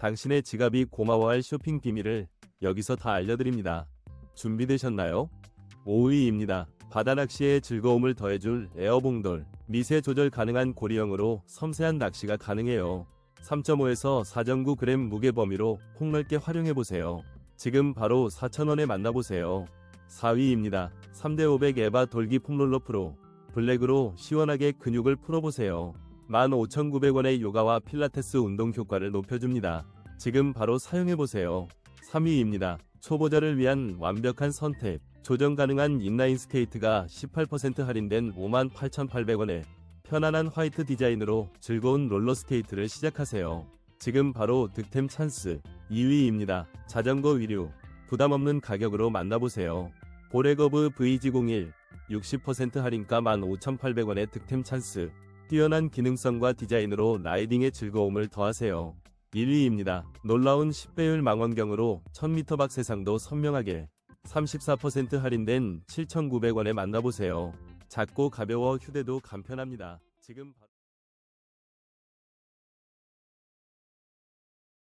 당신의 지갑이 고마워할 쇼핑 비밀을 여기서 다 알려드립니다. 준비되셨나요? 5위입니다. 바다 낚시의 즐거움을 더해줄 에어봉돌. 미세 조절 가능한 고리형으로 섬세한 낚시가 가능해요. 3.5에서 4.9g 무게 범위로 폭넓게 활용해보세요. 지금 바로 4,000원에 만나보세요. 4위입니다. 3대500 에바 돌기 폼롤러 프로. 블랙으로 시원하게 근육을 풀어보세요. 15,900원의 요가와 필라테스 운동 효과를 높여줍니다. 지금 바로 사용해보세요. 3위입니다. 초보자를 위한 완벽한 선택. 조정 가능한 인라인 스케이트가 18% 할인된 58,800원에 편안한 화이트 디자인으로 즐거운 롤러스케이트를 시작하세요. 지금 바로 득템 찬스 2위입니다. 자전거 위류 부담 없는 가격으로 만나보세요. 보레거브 VG01 60% 할인가 15,800원의 득템 찬스 뛰어난 기능성과 디자인으로 라이딩의 즐거움을 더하세요. 1위입니다. 놀라운 10배율 망원경으로 1000m 밖 세상도 선명하게 34% 할인된 7,900원에 만나보세요. 작고 가벼워 휴대도 간편합니다. 지금 바...